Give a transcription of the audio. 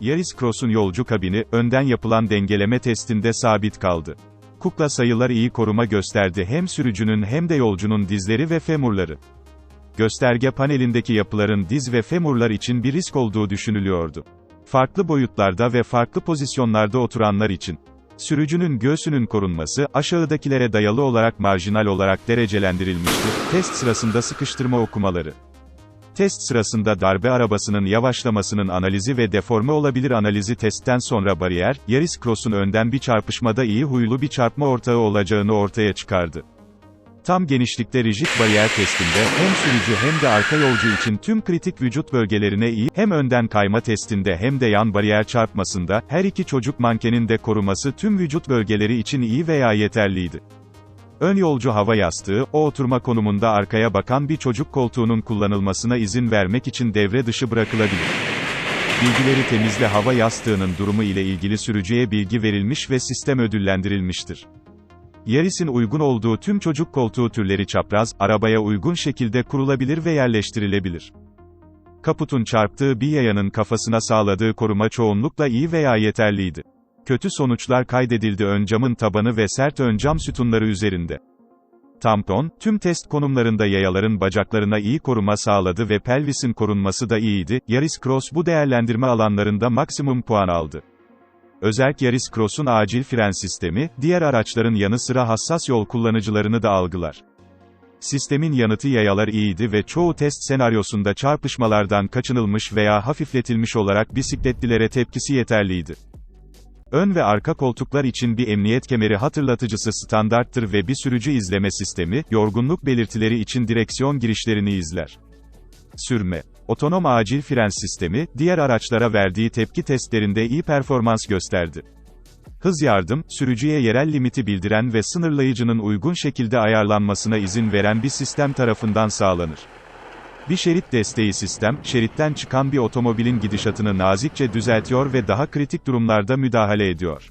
Yaris Cross'un yolcu kabini, önden yapılan dengeleme testinde sabit kaldı. Kukla sayılar iyi koruma gösterdi hem sürücünün hem de yolcunun dizleri ve femurları. Gösterge panelindeki yapıların diz ve femurlar için bir risk olduğu düşünülüyordu. Farklı boyutlarda ve farklı pozisyonlarda oturanlar için. Sürücünün göğsünün korunması, aşağıdakilere dayalı olarak marjinal olarak derecelendirilmiştir. Test sırasında sıkıştırma okumaları. Test sırasında darbe arabasının yavaşlamasının analizi ve deforme olabilir analizi testten sonra bariyer, Yaris Cross'un önden bir çarpışmada iyi huylu bir çarpma ortağı olacağını ortaya çıkardı. Tam genişlikte rigid bariyer testinde, hem sürücü hem de arka yolcu için tüm kritik vücut bölgelerine iyi, hem önden kayma testinde hem de yan bariyer çarpmasında, her iki çocuk mankenin de koruması tüm vücut bölgeleri için iyi veya yeterliydi. Ön yolcu hava yastığı, o oturma konumunda arkaya bakan bir çocuk koltuğunun kullanılmasına izin vermek için devre dışı bırakılabilir. Bilgileri temizle hava yastığının durumu ile ilgili sürücüye bilgi verilmiş ve sistem ödüllendirilmiştir. Yaris'in uygun olduğu tüm çocuk koltuğu türleri çapraz, arabaya uygun şekilde kurulabilir ve yerleştirilebilir. Kaputun çarptığı bir yayanın kafasına sağladığı koruma çoğunlukla iyi veya yeterliydi. Kötü sonuçlar kaydedildi ön camın tabanı ve sert ön cam sütunları üzerinde. Tampon, tüm test konumlarında yayaların bacaklarına iyi koruma sağladı ve pelvisin korunması da iyiydi. Yaris Cross bu değerlendirme alanlarında maksimum puan aldı. Özerk Yaris Cross'un acil fren sistemi, diğer araçların yanı sıra hassas yol kullanıcılarını da algılar. Sistemin yanıtı yayalar iyiydi ve çoğu test senaryosunda çarpışmalardan kaçınılmış veya hafifletilmiş olarak bisikletlilere tepkisi yeterliydi. Ön ve arka koltuklar için bir emniyet kemeri hatırlatıcısı standarttır ve bir sürücü izleme sistemi, yorgunluk belirtileri için direksiyon girişlerini izler. Sürme. Otonom acil fren sistemi, diğer araçlara verdiği tepki testlerinde iyi performans gösterdi. Hız yardım, sürücüye yerel limiti bildiren ve sınırlayıcının uygun şekilde ayarlanmasına izin veren bir sistem tarafından sağlanır. Bir şerit desteği sistem, şeritten çıkan bir otomobilin gidişatını nazikçe düzeltiyor ve daha kritik durumlarda müdahale ediyor.